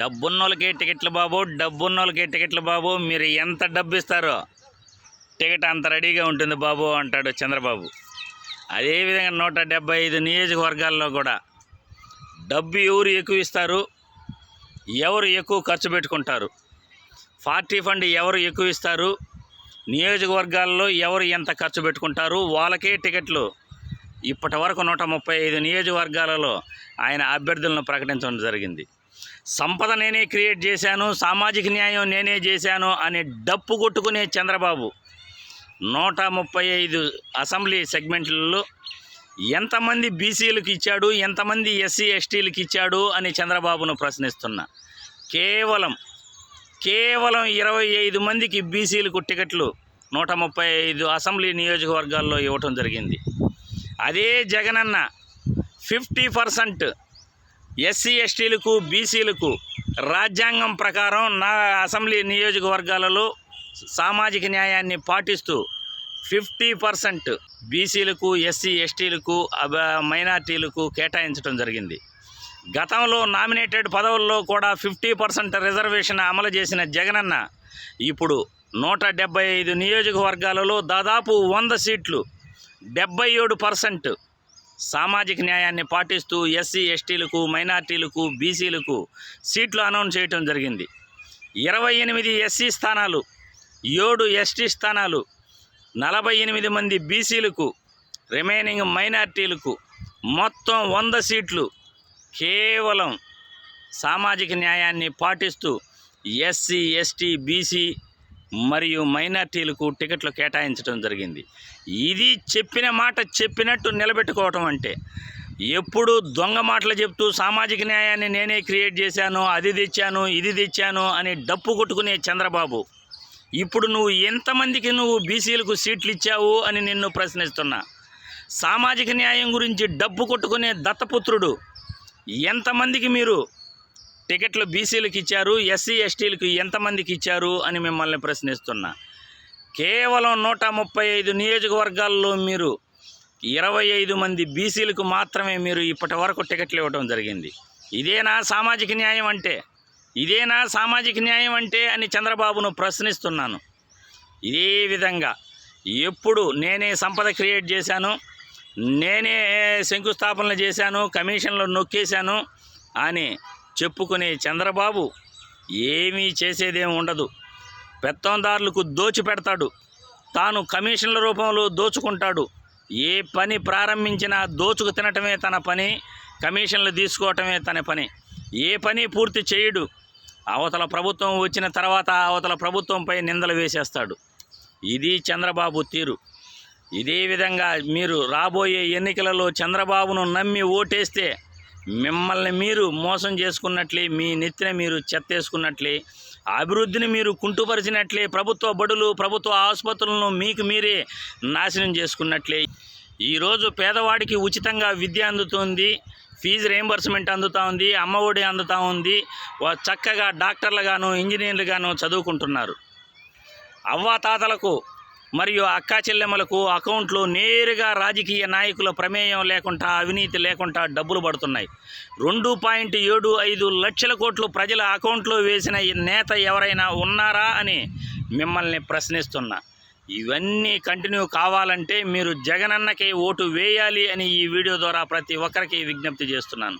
డబ్బున్నోళ్ళకే టికెట్లు బాబు? డబ్బున్నోళ్ళకే టికెట్లు బాబు? మీరు ఎంత డబ్బు ఇస్తారో టికెట్ అంత రెడీగా ఉంటుంది బాబు అంటాడు చంద్రబాబు. అదేవిధంగా నూట డెబ్బై ఐదు నియోజకవర్గాల్లో కూడా డబ్బు ఎవరు ఎక్కువ ఇస్తారు? ఎవరు ఎక్కువ ఖర్చు పెట్టుకుంటారు? పార్టీ ఫండ్ ఎవరు ఎక్కువ ఇస్తారు? నియోజకవర్గాల్లో ఎవరు ఎంత ఖర్చు పెట్టుకుంటారు? వాళ్ళకే టికెట్లు. ఇప్పటి వరకు నూట ముప్పై ఐదు నియోజకవర్గాలలో ఆయన అభ్యర్థులను ప్రకటించడం జరిగింది. సంపద నేనే క్రియేట్ చేశాను సామాజిక న్యాయం నేనే చేశాను అని డప్పు కొట్టుకునే చంద్రబాబు నూట ముప్పై ఐదు అసెంబ్లీ సెగ్మెంట్లలో ఎంతమంది బీసీలకు ఇచ్చాడు ఎంతమంది ఎస్సీ ఎస్టీలకు ఇచ్చాడు అని చంద్రబాబును ప్రశ్నిస్తున్నా. కేవలం కేవలం ఇరవై ఐదు మందికి బీసీలకు టికెట్లు నూట ముప్పై ఐదు అసెంబ్లీ నియోజకవర్గాల్లో ఇవ్వటం జరిగింది. అదే జగనన్న ఫిఫ్టీ పర్సెంట్ ఎస్సీ ఎస్టీలకు బీసీలకు రాజ్యాంగం ప్రకారం నా అసెంబ్లీ నియోజకవర్గాలలో సామాజిక న్యాయాన్ని పాటిస్తూ ఫిఫ్టీ పర్సెంట్ బీసీలకు ఎస్సీ ఎస్టీలకు అబ మైనార్టీలకు కేటాయించడం జరిగింది. గతంలో నామినేటెడ్ పదవుల్లో కూడా ఫిఫ్టీ పర్సెంట్ రిజర్వేషన్ అమలు చేసిన జగనన్న ఇప్పుడు నూట డెబ్బై ఐదు నియోజకవర్గాలలో దాదాపు వంద సీట్లు డెబ్బై ఏడు పర్సెంట్ సామాజిక న్యాయాన్ని పాటిస్తూ ఎస్సీ ఎస్టీలకు మైనార్టీలకు బీసీలకు సీట్లు అనౌన్స్ చేయటం జరిగింది. ఇరవై ఎనిమిది ఎస్సీ స్థానాలు ఏడు ఎస్టీ స్థానాలు నలభై ఎనిమిది మంది బీసీలకు రిమైనింగ్ మైనార్టీలకు మొత్తం వంద సీట్లు కేవలం సామాజిక న్యాయాన్ని పాటిస్తూ ఎస్సీ ఎస్టీ బీసీ మరియు మైనార్టీలకు టికెట్లు కేటాయించడం జరిగింది. ఇది చెప్పిన మాట చెప్పినట్టు నిలబెట్టుకోవటం అంటే ఎప్పుడు దొంగ మాటలు చెప్తూ సామాజిక న్యాయాన్ని నేనే క్రియేట్ చేశాను అది తెచ్చాను ఇది తెచ్చాను అని డప్పు కొట్టుకునే చంద్రబాబు. ఇప్పుడు నువ్వు ఎంతమందికి నువ్వు బీసీలకు సీట్లు ఇచ్చావు అని నిన్ను ప్రశ్నిస్తున్నా. సామాజిక న్యాయం గురించి డబ్బు కొట్టుకునే దత్తపుత్రుడు ఎంతమందికి మీరు టికెట్లు బీసీలకు ఇచ్చారు ఎస్సీ ఎస్టీలకు ఎంతమందికి ఇచ్చారు అని మిమ్మల్ని ప్రశ్నిస్తున్నా. కేవలం నూట ముప్పై ఐదు నియోజకవర్గాల్లో మీరు ఇరవై ఐదు మంది బీసీలకు మాత్రమే మీరు ఇప్పటి వరకు టికెట్లు ఇవ్వడం జరిగింది. ఇదేనా సామాజిక న్యాయం అంటే? ఇదేనా సామాజిక న్యాయం అంటే అని చంద్రబాబును ప్రశ్నిస్తున్నాను. ఇదే విధంగా ఎప్పుడు నేనే సంపద క్రియేట్ చేశాను నేనే శంకుస్థాపనలు చేశాను కమిషన్లు నొక్కేశాను అని చెప్పుకునే చంద్రబాబు ఏమీ చేసేదేం ఉండదు. పెత్తందారులకు దోచి పెడతాడు. తాను కమిషన్ల రూపంలో దోచుకుంటాడు. ఏ పని ప్రారంభించినా దోచుకు తినటమే తన పని కమిషన్లు తీసుకోవటమే తన పని. ఏ పని పూర్తి చేయడు అవతల ప్రభుత్వం వచ్చిన తర్వాత అవతల ప్రభుత్వంపై నిందలు వేసేస్తాడు. ఇది చంద్రబాబు తీరు. ఇదే విధంగా మీరు రాబోయే ఎన్నికలలో చంద్రబాబును నమ్మి ఓటేస్తే మిమ్మల్ని మీరు మోసం చేసుకున్నట్లే మీ నెత్తిన మీరు చెత్తేసుకున్నట్లే అభివృద్ధిని మీరు కుంటుపరిచినట్లే ప్రభుత్వ బడులు ప్రభుత్వ ఆసుపత్రులను మీకు మీరే నాశనం చేసుకున్నట్లే. ఈరోజు పేదవాడికి ఉచితంగా విద్య అందుతుంది ఫీజు రీంబర్స్మెంట్ అందుతూ ఉంది అమ్మఒడి అందుతూ ఉంది చక్కగా డాక్టర్లుగాను ఇంజనీర్లుగాను చదువుకుంటున్నారు. అవ్వాతాతలకు మరియు అక్కా చెల్లెమ్మలకు అకౌంట్లో నేరుగా రాజకీయ నాయకుల ప్రమేయం లేకుండా అవినీతి లేకుండా డబ్బులు పడుతున్నాయి. రెండు పాయింట్ ఏడు ఐదు లక్షల కోట్లు ప్రజల అకౌంట్లో వేసిన ఈ నేత ఎవరైనా ఉన్నారా అని మిమ్మల్ని ప్రశ్నిస్తున్నా. ఇవన్నీ కంటిన్యూ కావాలంటే మీరు జగనన్నకే ఓటు వేయాలి అని ఈ వీడియో ద్వారా ప్రతి ఒక్కరికి విజ్ఞప్తి చేస్తున్నాను.